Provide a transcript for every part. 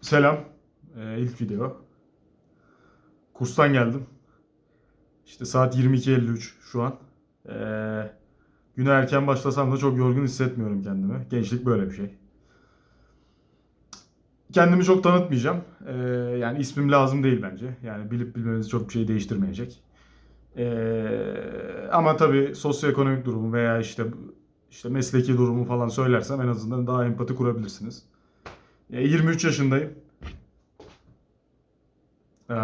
Selam. Ee, ilk video. Kurstan geldim. İşte saat 22.53 şu an. Ee, güne erken başlasam da çok yorgun hissetmiyorum kendimi. Gençlik böyle bir şey. Kendimi çok tanıtmayacağım. Ee, yani ismim lazım değil bence. Yani bilip bilmeniz çok bir şey değiştirmeyecek. Ee, ama tabii sosyoekonomik durumu veya işte işte mesleki durumu falan söylersem en azından daha empati kurabilirsiniz. E, 23 yaşındayım. Ee,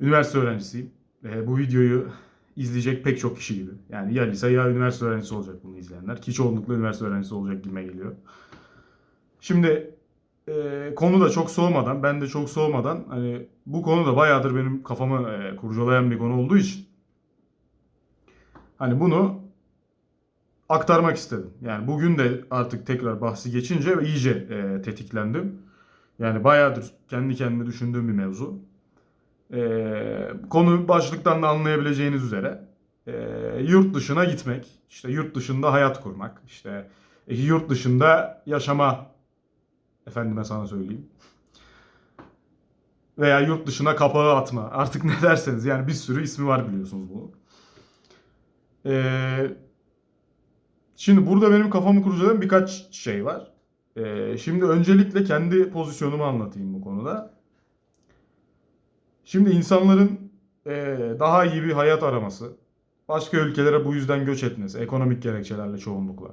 üniversite öğrencisiyim. E, bu videoyu izleyecek pek çok kişi gibi. Yani ya lise ya üniversite öğrencisi olacak bunu izleyenler. Ki çoğunlukla üniversite öğrencisi olacak gibime geliyor. Şimdi e, konu da çok soğumadan, ben de çok soğumadan hani bu konu da bayağıdır benim kafamı e, kurcalayan bir konu olduğu için hani bunu aktarmak istedim. Yani bugün de artık tekrar bahsi geçince iyice e, tetiklendim. Yani bayağıdır kendi kendime düşündüğüm bir mevzu. E, konu başlıktan da anlayabileceğiniz üzere e, yurt dışına gitmek, işte yurt dışında hayat kurmak, işte e, yurt dışında yaşama efendime sana söyleyeyim. Veya yurt dışına kapağı atma. Artık ne derseniz yani bir sürü ismi var biliyorsunuz bunu. Eee Şimdi burada benim kafamı kurcalayan birkaç şey var. Ee, şimdi öncelikle kendi pozisyonumu anlatayım bu konuda. Şimdi insanların e, daha iyi bir hayat araması, başka ülkelere bu yüzden göç etmesi, ekonomik gerekçelerle çoğunlukla,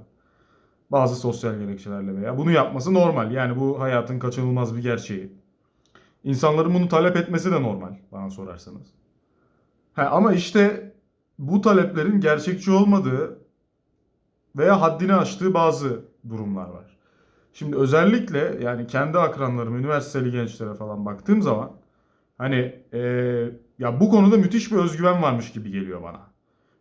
bazı sosyal gerekçelerle veya bunu yapması normal. Yani bu hayatın kaçınılmaz bir gerçeği. İnsanların bunu talep etmesi de normal bana sorarsanız. Ha, ama işte bu taleplerin gerçekçi olmadığı veya haddini aştığı bazı durumlar var. Şimdi özellikle yani kendi akranlarım, üniversiteli gençlere falan baktığım zaman hani e, ya bu konuda müthiş bir özgüven varmış gibi geliyor bana.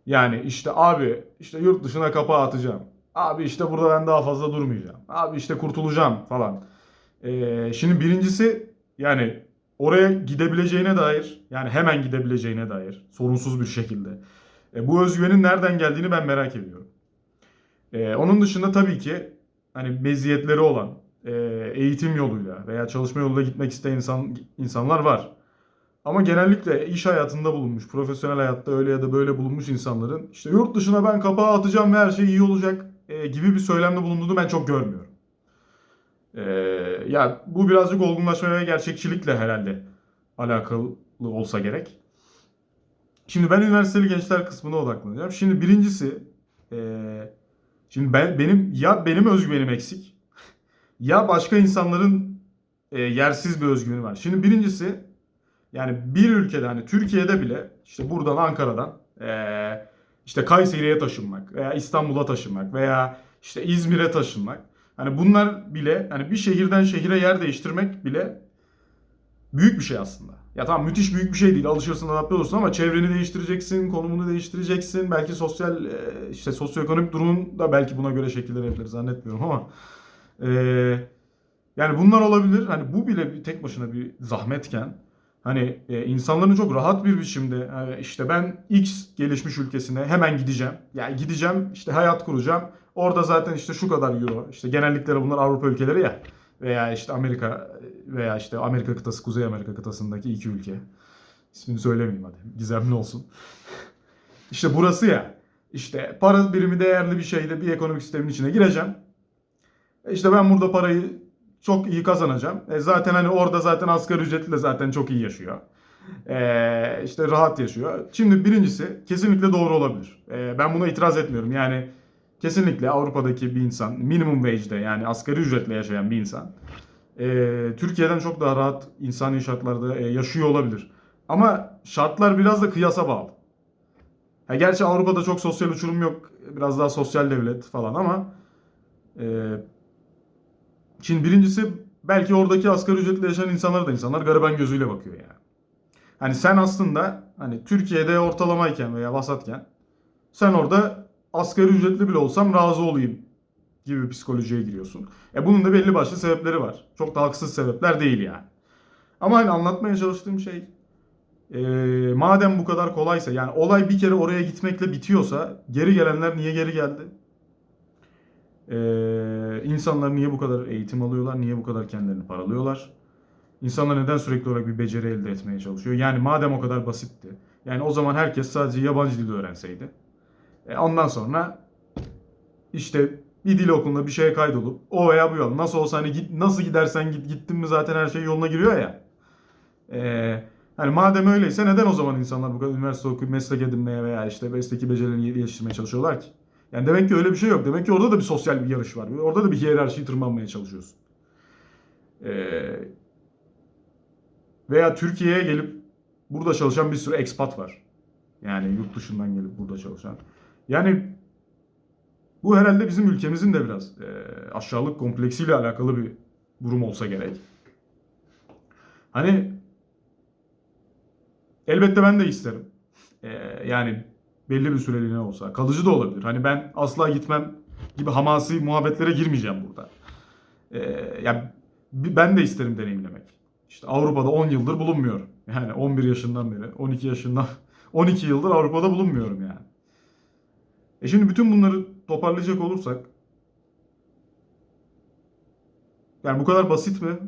Yani işte abi işte yurt dışına kapağı atacağım. Abi işte burada ben daha fazla durmayacağım. Abi işte kurtulacağım falan. E, şimdi birincisi yani oraya gidebileceğine dair yani hemen gidebileceğine dair sorunsuz bir şekilde. E, bu özgüvenin nereden geldiğini ben merak ediyorum. Ee, onun dışında tabii ki hani meziyetleri olan e, eğitim yoluyla veya çalışma yoluyla gitmek isteyen insan insanlar var. Ama genellikle iş hayatında bulunmuş, profesyonel hayatta öyle ya da böyle bulunmuş insanların işte yurt dışına ben kapağı atacağım ve her şey iyi olacak e, gibi bir söylemde bulunduğunu ben çok görmüyorum. E, ya bu birazcık olgunlaşma ve gerçekçilikle herhalde alakalı olsa gerek. Şimdi ben üniversiteli gençler kısmına odaklanacağım. Şimdi birincisi eee Şimdi ben benim ya benim özgüvenim eksik ya başka insanların e, yersiz bir özgüveni var. Şimdi birincisi yani bir ülkede hani Türkiye'de bile işte buradan Ankara'dan e, işte Kayseri'ye taşınmak veya İstanbul'a taşınmak veya işte İzmir'e taşınmak. Hani bunlar bile hani bir şehirden şehire yer değiştirmek bile büyük bir şey aslında. Ya tamam müthiş büyük bir şey değil. Alışırsın, adapte olursun ama çevreni değiştireceksin, konumunu değiştireceksin. Belki sosyal e, işte sosyoekonomik durumun da belki buna göre şekillenebilir zannetmiyorum ama e, yani bunlar olabilir. Hani bu bile bir tek başına bir zahmetken hani e, insanların çok rahat bir biçimde hani işte ben X gelişmiş ülkesine hemen gideceğim. Yani gideceğim işte hayat kuracağım. Orada zaten işte şu kadar euro. İşte genellikle bunlar Avrupa ülkeleri ya veya işte Amerika veya işte Amerika kıtası, Kuzey Amerika kıtasındaki iki ülke. İsmini söylemeyeyim hadi. Gizemli olsun. İşte burası ya. İşte para birimi değerli bir şeyde bir ekonomik sistemin içine gireceğim. E işte ben burada parayı çok iyi kazanacağım. E zaten hani orada zaten asgari ücretle zaten çok iyi yaşıyor. E işte rahat yaşıyor. Şimdi birincisi kesinlikle doğru olabilir. E ben buna itiraz etmiyorum. Yani kesinlikle Avrupa'daki bir insan minimum wage'de yani asgari ücretle yaşayan bir insan e, Türkiye'den çok daha rahat insani şartlarda e, yaşıyor olabilir. Ama şartlar biraz da kıyasa bağlı. Ha, gerçi Avrupa'da çok sosyal uçurum yok. Biraz daha sosyal devlet falan ama e, şimdi birincisi belki oradaki asgari ücretle yaşayan insanlar da insanlar gariban gözüyle bakıyor yani. Hani sen aslında hani Türkiye'de ortalamayken veya vasatken sen orada asgari ücretli bile olsam razı olayım gibi psikolojiye giriyorsun. E bunun da belli başlı sebepleri var. Çok da haksız sebepler değil yani. Ama hani anlatmaya çalıştığım şey e, madem bu kadar kolaysa yani olay bir kere oraya gitmekle bitiyorsa geri gelenler niye geri geldi? Ee, insanlar niye bu kadar eğitim alıyorlar? Niye bu kadar kendilerini paralıyorlar? İnsanlar neden sürekli olarak bir beceri elde etmeye çalışıyor? Yani madem o kadar basitti. Yani o zaman herkes sadece yabancı dili öğrenseydi. E ondan sonra işte bir dil okulunda bir şeye kaydolup o veya bu yol nasıl olsa hani git, nasıl gidersen git gittin mi zaten her şey yoluna giriyor ya. Ee, hani madem öyleyse neden o zaman insanlar bu kadar üniversite okuyup meslek edinmeye veya işte mesleki becerilerini geliştirmeye çalışıyorlar ki? Yani demek ki öyle bir şey yok. Demek ki orada da bir sosyal bir yarış var. Orada da bir hiyerarşiyi tırmanmaya çalışıyorsun. Ee, veya Türkiye'ye gelip burada çalışan bir sürü expat var. Yani yurt dışından gelip burada çalışan. Yani bu herhalde bizim ülkemizin de biraz e, aşağılık kompleksiyle alakalı bir durum olsa gerek. Hani elbette ben de isterim. E, yani belli bir süreliğine olsa. Kalıcı da olabilir. Hani ben asla gitmem gibi hamasi muhabbetlere girmeyeceğim burada. E, bi- ben de isterim deneyimlemek. İşte Avrupa'da 10 yıldır bulunmuyorum. Yani 11 yaşından beri, 12 yaşından 12 yıldır Avrupa'da bulunmuyorum yani. E şimdi bütün bunları toparlayacak olursak yani bu kadar basit mi?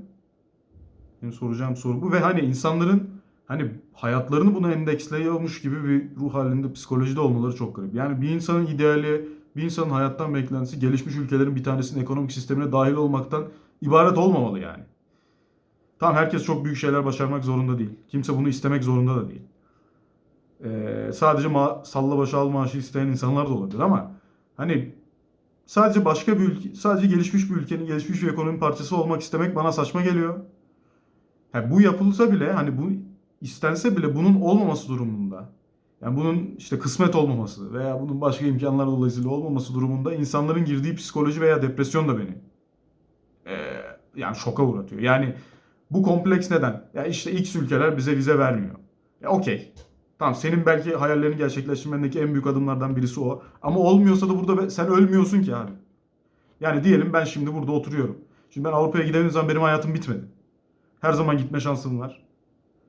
Benim soracağım soru bu ve hani insanların hani hayatlarını buna endeksliyormuş gibi bir ruh halinde psikolojide olmaları çok garip. Yani bir insanın ideali, bir insanın hayattan beklentisi gelişmiş ülkelerin bir tanesinin ekonomik sistemine dahil olmaktan ibaret olmamalı yani. Tamam herkes çok büyük şeyler başarmak zorunda değil. Kimse bunu istemek zorunda da değil. Ee, sadece ma- salla başı al maaşı isteyen insanlar da olabilir ama hani sadece başka bir ülke, sadece gelişmiş bir ülkenin gelişmiş bir ekonomi parçası olmak istemek bana saçma geliyor. Ha, bu yapılsa bile hani bu istense bile bunun olmaması durumunda yani bunun işte kısmet olmaması veya bunun başka imkanlar dolayısıyla olmaması durumunda insanların girdiği psikoloji veya depresyon da beni eee, yani şoka uğratıyor. Yani bu kompleks neden? Ya işte X ülkeler bize vize vermiyor. Ya okey. Tamam senin belki hayallerini gerçekleştirmendeki en büyük adımlardan birisi o. Ama olmuyorsa da burada sen ölmüyorsun ki abi. Yani diyelim ben şimdi burada oturuyorum. Şimdi ben Avrupa'ya gidemediğim zaman benim hayatım bitmedi. Her zaman gitme şansım var.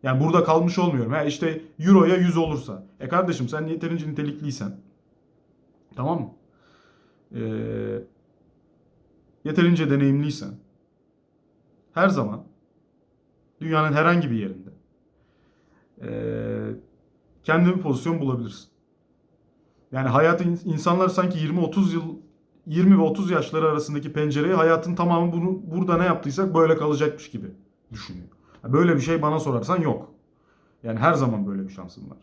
Yani burada kalmış olmuyorum. Ha işte Euro'ya 100 olursa. E kardeşim sen yeterince nitelikliysen. Tamam mı? Ee, yeterince deneyimliysen. Her zaman dünyanın herhangi bir yerinde ee, kendine bir pozisyon bulabilirsin. Yani hayatı insanlar sanki 20-30 yıl 20 ve 30 yaşları arasındaki pencereyi hayatın tamamı bunu burada ne yaptıysak böyle kalacakmış gibi düşünüyor. Böyle bir şey bana sorarsan yok. Yani her zaman böyle bir şansın var.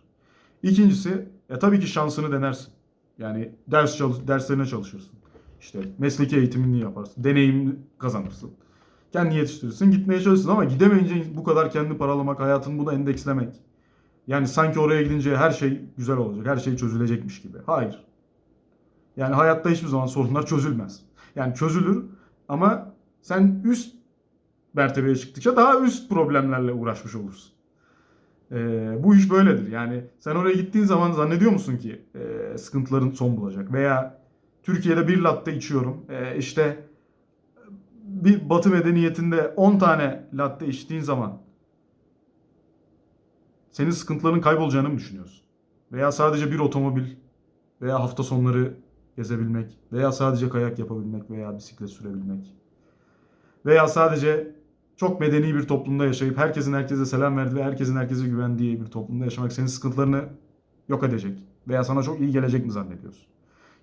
İkincisi, e, tabii ki şansını denersin. Yani ders çalış, derslerine çalışırsın. İşte mesleki eğitimini yaparsın. Deneyim kazanırsın. Kendini yetiştirirsin. Gitmeye çalışırsın ama gidemeyince bu kadar kendini paralamak, hayatını buna endekslemek. Yani sanki oraya gidince her şey güzel olacak. Her şey çözülecekmiş gibi. Hayır. Yani hayatta hiçbir zaman sorunlar çözülmez. Yani çözülür ama sen üst mertebeye çıktıkça daha üst problemlerle uğraşmış olursun. Ee, bu iş böyledir. Yani sen oraya gittiğin zaman zannediyor musun ki e, sıkıntıların son bulacak? Veya Türkiye'de bir latte içiyorum. E, işte bir batı medeniyetinde 10 tane latte içtiğin zaman senin sıkıntıların kaybolacağını mı düşünüyorsun? Veya sadece bir otomobil veya hafta sonları gezebilmek veya sadece kayak yapabilmek veya bisiklet sürebilmek veya sadece çok medeni bir toplumda yaşayıp herkesin herkese selam verdiği ve herkesin herkese güvendiği bir toplumda yaşamak senin sıkıntılarını yok edecek veya sana çok iyi gelecek mi zannediyorsun?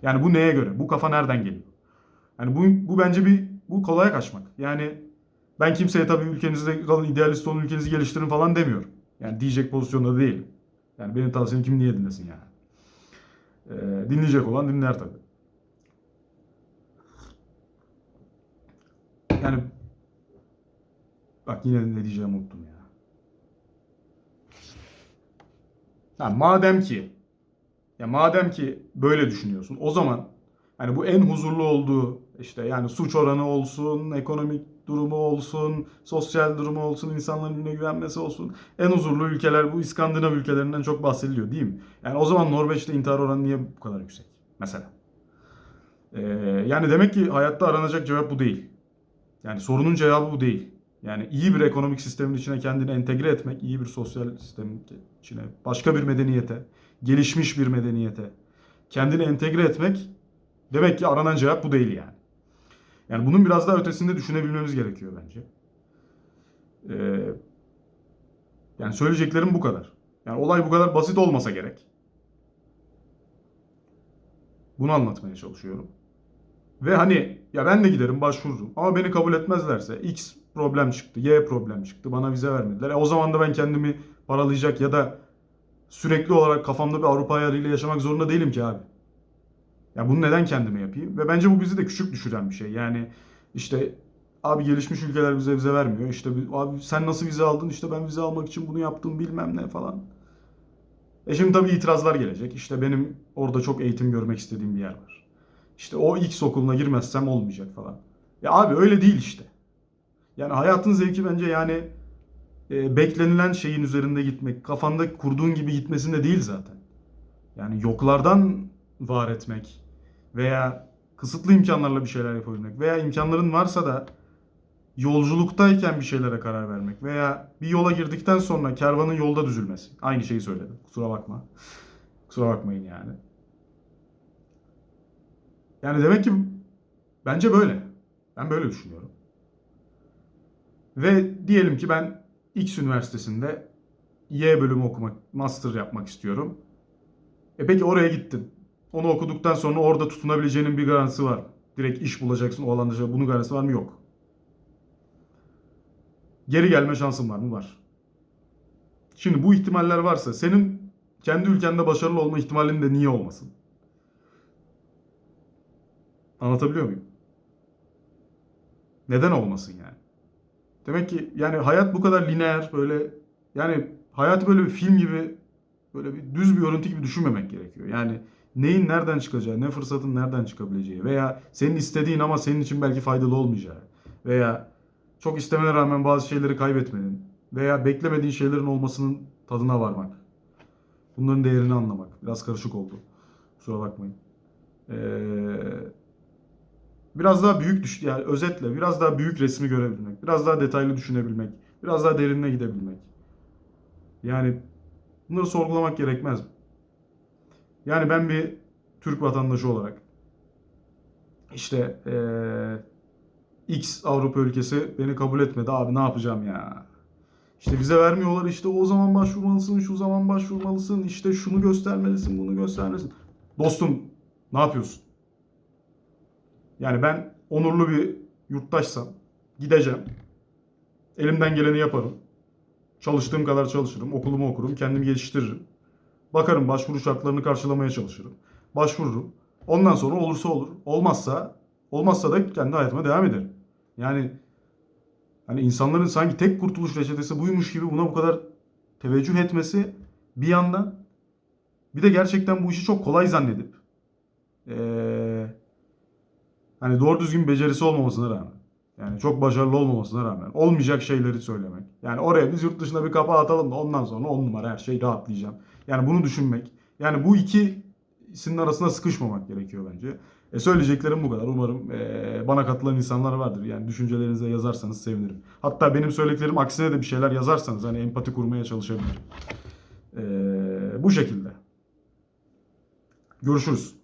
Yani bu neye göre? Bu kafa nereden geliyor? Yani bu, bu bence bir bu kolaya kaçmak. Yani ben kimseye tabii ülkenizde kalın idealist olun ülkenizi geliştirin falan demiyorum. Yani diyecek pozisyonda değilim. Yani benim tavsiyem kim niye dinlesin yani. Ee, dinleyecek olan dinler tabii. Yani bak yine ne diyeceğimi unuttum ya. Ha, madem ki ya madem ki böyle düşünüyorsun o zaman hani bu en huzurlu olduğu işte yani suç oranı olsun, ekonomik durumu olsun, sosyal durumu olsun, insanların birbirine güvenmesi olsun. En huzurlu ülkeler bu İskandinav ülkelerinden çok bahsediliyor değil mi? Yani o zaman Norveç'te intihar oranı niye bu kadar yüksek? Mesela. Ee, yani demek ki hayatta aranacak cevap bu değil. Yani sorunun cevabı bu değil. Yani iyi bir ekonomik sistemin içine kendini entegre etmek, iyi bir sosyal sistemin içine, başka bir medeniyete, gelişmiş bir medeniyete kendini entegre etmek demek ki aranan cevap bu değil yani. Yani bunun biraz daha ötesinde düşünebilmemiz gerekiyor bence. Ee, yani söyleyeceklerim bu kadar. Yani olay bu kadar basit olmasa gerek. Bunu anlatmaya çalışıyorum. Ve hani ya ben de giderim başvururum ama beni kabul etmezlerse X problem çıktı, Y problem çıktı, bana vize vermediler. E o zaman da ben kendimi paralayacak ya da sürekli olarak kafamda bir Avrupa hayaliyle yaşamak zorunda değilim ki abi. Ya bunu neden kendime yapayım? Ve bence bu bizi de küçük düşüren bir şey. Yani işte abi gelişmiş ülkeler bize vize vermiyor. İşte bi- abi sen nasıl vize aldın? İşte ben vize almak için bunu yaptım bilmem ne falan. E şimdi tabii itirazlar gelecek. İşte benim orada çok eğitim görmek istediğim bir yer var. İşte o X okuluna girmezsem olmayacak falan. Ya abi öyle değil işte. Yani hayatın zevki bence yani e, beklenilen şeyin üzerinde gitmek, kafanda kurduğun gibi gitmesinde değil zaten. Yani yoklardan var etmek veya kısıtlı imkanlarla bir şeyler yapabilmek veya imkanların varsa da yolculuktayken bir şeylere karar vermek veya bir yola girdikten sonra kervanın yolda düzülmesi. Aynı şeyi söyledim. Kusura bakma. Kusura bakmayın yani. Yani demek ki bence böyle. Ben böyle düşünüyorum. Ve diyelim ki ben X üniversitesinde Y bölümü okumak, master yapmak istiyorum. E peki oraya gittin. Onu okuduktan sonra orada tutunabileceğinin bir garantisi var? Direkt iş bulacaksın o alanda. Bunun garantisi var mı? Yok. Geri gelme şansın var mı? Var. Şimdi bu ihtimaller varsa senin kendi ülkende başarılı olma ihtimalin de niye olmasın? Anlatabiliyor muyum? Neden olmasın yani? Demek ki yani hayat bu kadar lineer böyle yani hayatı böyle bir film gibi böyle bir düz bir örüntü gibi düşünmemek gerekiyor. Yani neyin nereden çıkacağı, ne fırsatın nereden çıkabileceği veya senin istediğin ama senin için belki faydalı olmayacağı veya çok istemene rağmen bazı şeyleri kaybetmenin veya beklemediğin şeylerin olmasının tadına varmak. Bunların değerini anlamak. Biraz karışık oldu. Kusura bakmayın. Ee, biraz daha büyük düş yani özetle biraz daha büyük resmi görebilmek, biraz daha detaylı düşünebilmek, biraz daha derinine gidebilmek. Yani bunları sorgulamak gerekmez mi? Yani ben bir Türk vatandaşı olarak işte eee, X Avrupa ülkesi beni kabul etmedi abi ne yapacağım ya? İşte vize vermiyorlar işte o zaman başvurmalısın, şu zaman başvurmalısın, işte şunu göstermelisin, bunu göstermelisin. Dostum ne yapıyorsun? Yani ben onurlu bir yurttaşsam gideceğim. Elimden geleni yaparım. Çalıştığım kadar çalışırım. Okulumu okurum. Kendimi geliştiririm. Bakarım başvuru şartlarını karşılamaya çalışırım. Başvururum. Ondan sonra olursa olur. Olmazsa olmazsa da kendi hayatıma devam ederim. Yani hani insanların sanki tek kurtuluş reçetesi buymuş gibi buna bu kadar teveccüh etmesi bir yandan bir de gerçekten bu işi çok kolay zannedip eee hani doğru düzgün becerisi olmamasına rağmen yani çok başarılı olmamasına rağmen olmayacak şeyleri söylemek. Yani oraya biz yurt dışında bir kapağı atalım da ondan sonra on numara her şey rahatlayacağım. Yani bunu düşünmek. Yani bu ikisinin arasında sıkışmamak gerekiyor bence. E söyleyeceklerim bu kadar. Umarım e, bana katılan insanlar vardır. Yani düşüncelerinize yazarsanız sevinirim. Hatta benim söylediklerim aksine de bir şeyler yazarsanız hani empati kurmaya çalışabilirim. E, bu şekilde. Görüşürüz.